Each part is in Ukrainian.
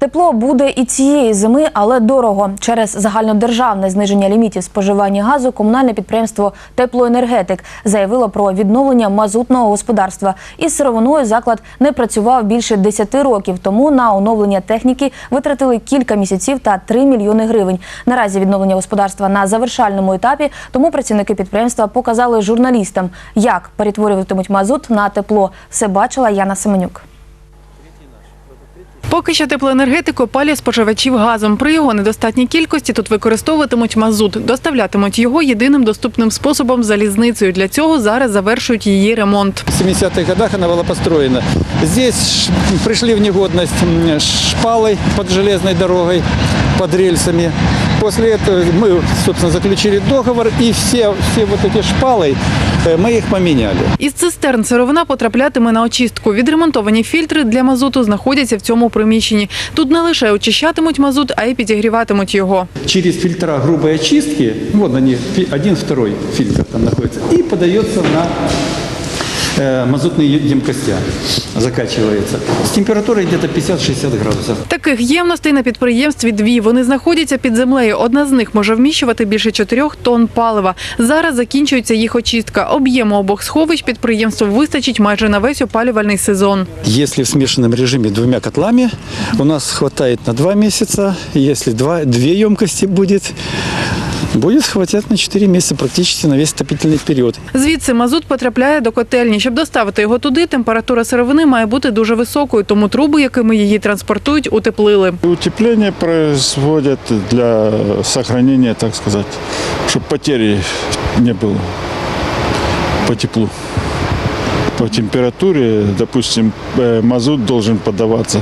Тепло буде і цієї зими, але дорого. Через загальнодержавне зниження лімітів споживання газу комунальне підприємство Теплоенергетик заявило про відновлення мазутного господарства. Із сировиною заклад не працював більше 10 років. Тому на оновлення техніки витратили кілька місяців та 3 мільйони гривень. Наразі відновлення господарства на завершальному етапі. Тому працівники підприємства показали журналістам, як перетворюватимуть мазут на тепло. Все бачила Яна Семенюк. Поки що теплоенергетику палять споживачів газом. При його недостатній кількості тут використовуватимуть мазут. Доставлятимуть його єдиним доступним способом залізницею. Для цього зараз завершують її ремонт. В 70-х годах вона була построєна. Здесь прийшли в негодність шпали під железною дорогою, під рельсами. После этого мы, собственно, заключили договор, и все, все вот эти шпалы, э, мы их поменяли. Із цистерн сировина потраплятиме на очистку. Відремонтовані фільтри для мазуту знаходяться в цьому приміщенні. Тут не лише очищатимуть мазут, а й підігріватимуть його. Через фильтра грубой очистки, вот они, фи- один, второй фильтр там находится, и подается на э, мазутные емкости, закачивается. С температурой где-то 50-60 градусов. Таких ємностей на підприємстві дві. Вони знаходяться під землею. Одна з них може вміщувати більше чотирьох тонн палива. Зараз закінчується їх очистка. Об'єму обох сховищ підприємству вистачить майже на весь опалювальний сезон. Если в смешанном режиме двумя котлами, у нас хватает на два месяца. Если два, две емкости будет, будет хватать на 4 месяца практически на весь отопительный период. Звідси мазут потрапляє до котельні. Щоб доставити його туди, температура сировини має бути дуже високою, тому труби, якими її транспортують, утеплили. Утепление производят для сохранения, так сказать, чтобы потери не было по теплу. По температуре, допустим, э, мазут должен подаваться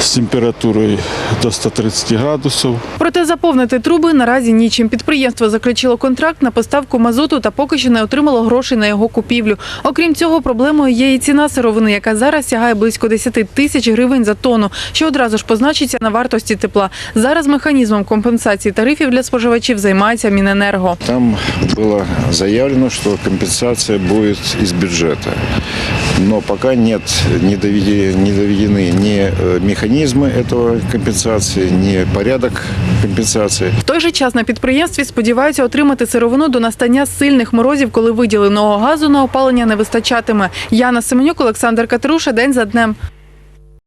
с температурой до 130 градусов. Проте заповнити труби наразі нічим. Підприємство заключило контракт на поставку мазуту та поки що не отримало грошей на його купівлю. Окрім цього, проблемою є і ціна сировини, яка зараз сягає близько 10 тисяч гривень за тонну, що одразу ж позначиться на вартості тепла. Зараз механізмом компенсації тарифів для споживачів займається Міненерго. Там было заявлено, что компенсация будет из бюджета. Но пока нет, не доведены, не доведены ни э, механизмы этого компенсации, ни порядок компенсации. В той же час на підприємстві сподіваються отримати сировину до настання сильних морозів, коли виділеного газу на опалення не вистачатиме. Яна Семенюк, Олександр Катеруша. День за днем.